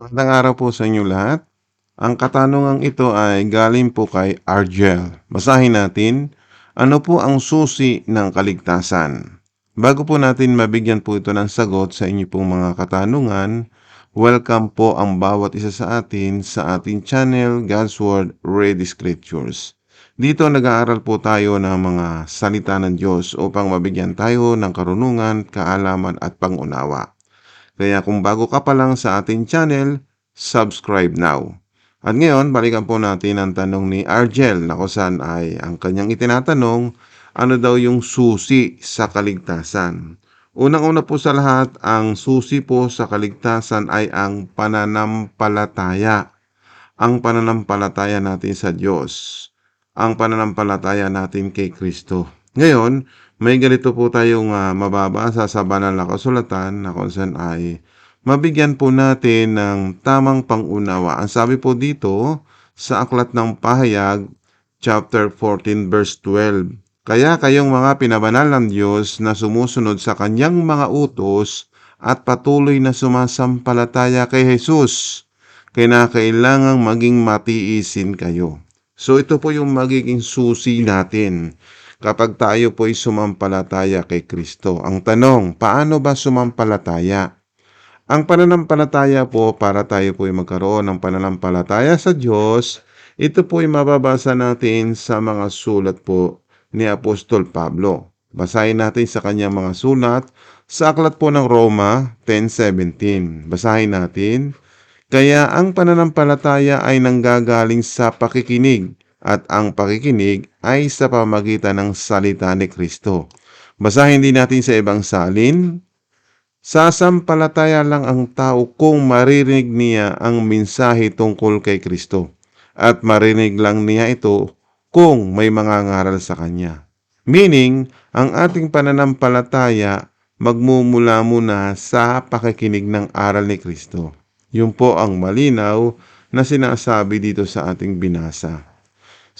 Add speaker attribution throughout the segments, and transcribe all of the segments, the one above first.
Speaker 1: Magandang araw po sa inyo lahat. Ang katanungang ito ay galing po kay Argel. Basahin natin, ano po ang susi ng kaligtasan? Bago po natin mabigyan po ito ng sagot sa inyo pong mga katanungan, welcome po ang bawat isa sa atin sa ating channel God's Word Ready Scriptures. Dito nag-aaral po tayo ng mga salita ng Diyos upang mabigyan tayo ng karunungan, kaalaman at pangunawa. Kaya kung bago ka pa lang sa ating channel, subscribe now. At ngayon, balikan po natin ang tanong ni Argel na kung ay ang kanyang itinatanong, ano daw yung susi sa kaligtasan. Unang-una po sa lahat, ang susi po sa kaligtasan ay ang pananampalataya. Ang pananampalataya natin sa Diyos. Ang pananampalataya natin kay Kristo. Ngayon, may ganito po tayong uh, mababasa sa banal na kasulatan na kung saan ay mabigyan po natin ng tamang pangunawa. Ang sabi po dito sa Aklat ng Pahayag, chapter 14, verse 12. Kaya kayong mga pinabanal ng Diyos na sumusunod sa kanyang mga utos at patuloy na sumasampalataya kay Jesus, kinakailangang maging matiisin kayo. So ito po yung magiging susi natin kapag tayo po ay sumampalataya kay Kristo. Ang tanong, paano ba sumampalataya? Ang pananampalataya po para tayo po ay magkaroon ng pananampalataya sa Diyos, ito po ay mababasa natin sa mga sulat po ni Apostol Pablo. Basahin natin sa kanyang mga sulat sa aklat po ng Roma 10.17. Basahin natin, kaya ang pananampalataya ay nanggagaling sa pakikinig at ang pakikinig ay sa pamagitan ng salita ni Kristo. Basahin din natin sa ibang salin, Sasampalataya lang ang tao kung marinig niya ang mensahe tungkol kay Kristo at marinig lang niya ito kung may mga ngaral sa Kanya. Meaning, ang ating pananampalataya magmumula muna sa pakikinig ng aral ni Kristo. Yun po ang malinaw na sinasabi dito sa ating binasa.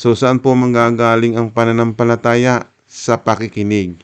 Speaker 1: So saan po manggagaling ang pananampalataya? Sa pakikinig.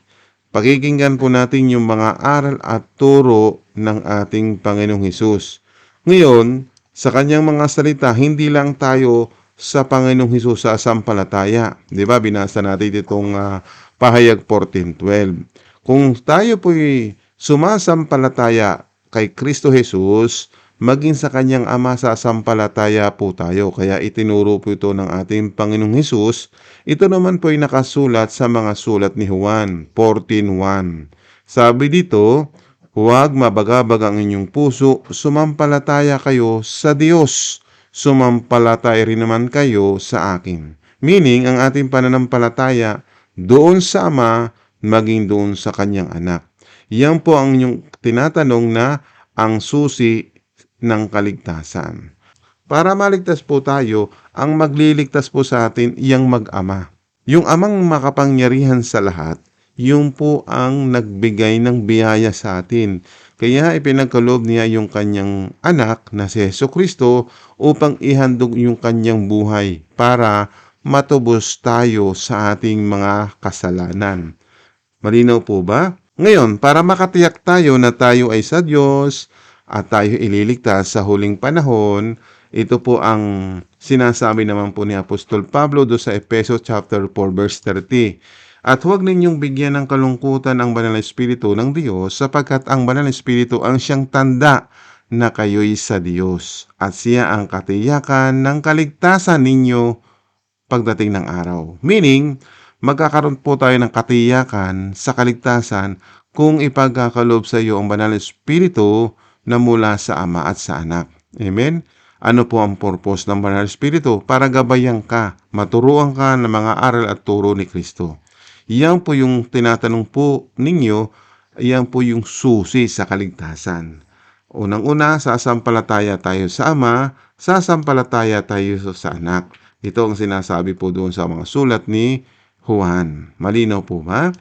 Speaker 1: Pakikinggan po natin yung mga aral at turo ng ating Panginoong Hesus. Ngayon, sa kanyang mga salita, hindi lang tayo sa Panginoong Hesus sa sampalataya. Di ba? Binasa natin itong uh, pahayag 14.12. Kung tayo po'y sumasampalataya kay Kristo Jesus, maging sa kanyang ama sa sampalataya po tayo. Kaya itinuro po ito ng ating Panginoong Hesus. Ito naman po ay nakasulat sa mga sulat ni Juan 14.1. Sabi dito, Huwag mabagabag ang inyong puso, sumampalataya kayo sa Diyos. Sumampalataya rin naman kayo sa akin. Meaning, ang ating pananampalataya doon sa Ama, maging doon sa kanyang anak. Yan po ang inyong tinatanong na ang susi ng kaligtasan. Para maligtas po tayo, ang magliligtas po sa atin iyang mag-ama. Yung amang makapangyarihan sa lahat, yung po ang nagbigay ng biyaya sa atin. Kaya ipinagkaloob niya yung kanyang anak na si Yeso Kristo upang ihandog yung kanyang buhay para matubos tayo sa ating mga kasalanan. Malinaw po ba? Ngayon, para makatiyak tayo na tayo ay sa Diyos, at tayo ililigtas sa huling panahon, ito po ang sinasabi naman po ni Apostol Pablo do sa Efeso chapter 4 verse 30. At huwag ninyong bigyan ng kalungkutan ang banal na espiritu ng Diyos sapagkat ang banal na espiritu ang siyang tanda na kayo'y sa Diyos at siya ang katiyakan ng kaligtasan ninyo pagdating ng araw. Meaning, magkakaroon po tayo ng katiyakan sa kaligtasan kung ipagkakalob sa iyo ang banal na espiritu na mula sa Ama at sa Anak. Amen? Ano po ang purpose ng Banal Espiritu? Para gabayan ka, maturuan ka ng mga aral at turo ni Kristo. Yan po yung tinatanong po ninyo, yan po yung susi sa kaligtasan. Unang-una, sasampalataya tayo sa Ama, sasampalataya tayo sa Anak. Ito ang sinasabi po doon sa mga sulat ni Juan. Malinaw po ba?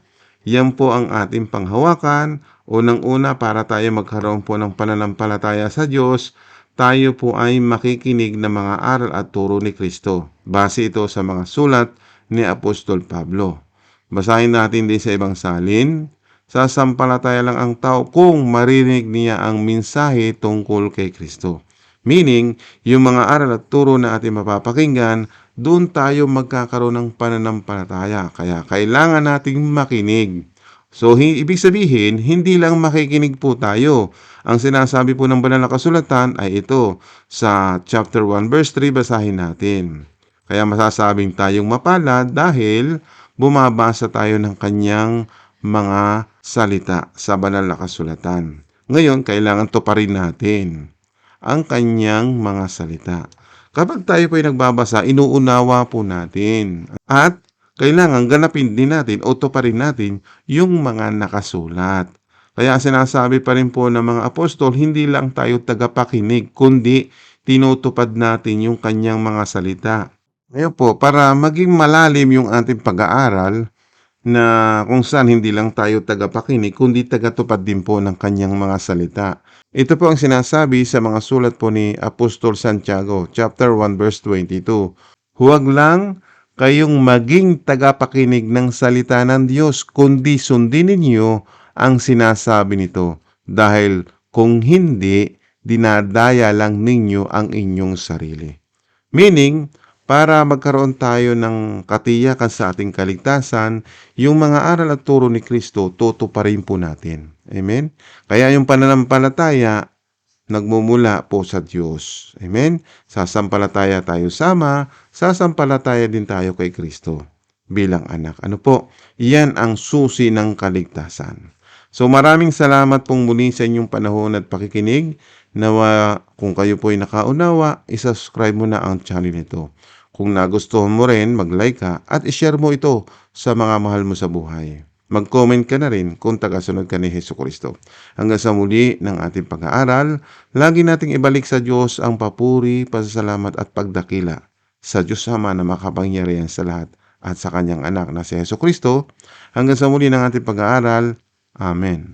Speaker 1: Yan po ang ating panghawakan Unang-una para tayo magkaroon po ng pananampalataya sa Diyos, tayo po ay makikinig ng mga aral at turo ni Kristo. Base ito sa mga sulat ni Apostol Pablo. Basahin natin din sa ibang salin. Sasampalataya lang ang tao kung marinig niya ang mensahe tungkol kay Kristo. Meaning, yung mga aral at turo na ating mapapakinggan, doon tayo magkakaroon ng pananampalataya. Kaya kailangan nating makinig. So, ibig sabihin, hindi lang makikinig po tayo. Ang sinasabi po ng banal na kasulatan ay ito. Sa chapter 1 verse 3, basahin natin. Kaya masasabing tayong mapalad dahil bumabasa tayo ng kanyang mga salita sa banal na kasulatan. Ngayon, kailangan tuparin natin ang kanyang mga salita. Kapag tayo po ay nagbabasa, inuunawa po natin. At kailangan ganapin din natin o tuparin natin yung mga nakasulat. Kaya sinasabi pa rin po ng mga apostol, hindi lang tayo tagapakinig, kundi tinutupad natin yung kanyang mga salita. Ngayon po, para maging malalim yung ating pag-aaral, na kung saan hindi lang tayo tagapakinig, kundi tagatupad din po ng kanyang mga salita. Ito po ang sinasabi sa mga sulat po ni Apostol Santiago, chapter 1, verse 22. Huwag lang kayong maging tagapakinig ng salita ng Diyos, kundi sundin ninyo ang sinasabi nito. Dahil kung hindi, dinadaya lang ninyo ang inyong sarili. Meaning, para magkaroon tayo ng katiyakan sa ating kaligtasan, yung mga aral at turo ni Kristo, tutuparin po natin. Amen? Kaya yung pananampalataya, nagmumula po sa Diyos. Amen? Sasampalataya tayo sama, sasampalataya din tayo kay Kristo bilang anak. Ano po? Yan ang susi ng kaligtasan. So maraming salamat pong muli sa inyong panahon at pakikinig. Nawa kung kayo po ay nakaunawa, isubscribe mo na ang channel nito. Kung nagustuhan mo rin, mag-like ka at ishare mo ito sa mga mahal mo sa buhay. Mag-comment ka na rin kung tagasunod ka ni Heso Kristo. Hanggang sa muli ng ating pag-aaral, lagi nating ibalik sa Diyos ang papuri, pasasalamat at pagdakila sa Diyos Ama na makapangyarihan sa lahat at sa kanyang anak na si Heso Kristo. Hanggang sa muli ng ating pag-aaral. Amen.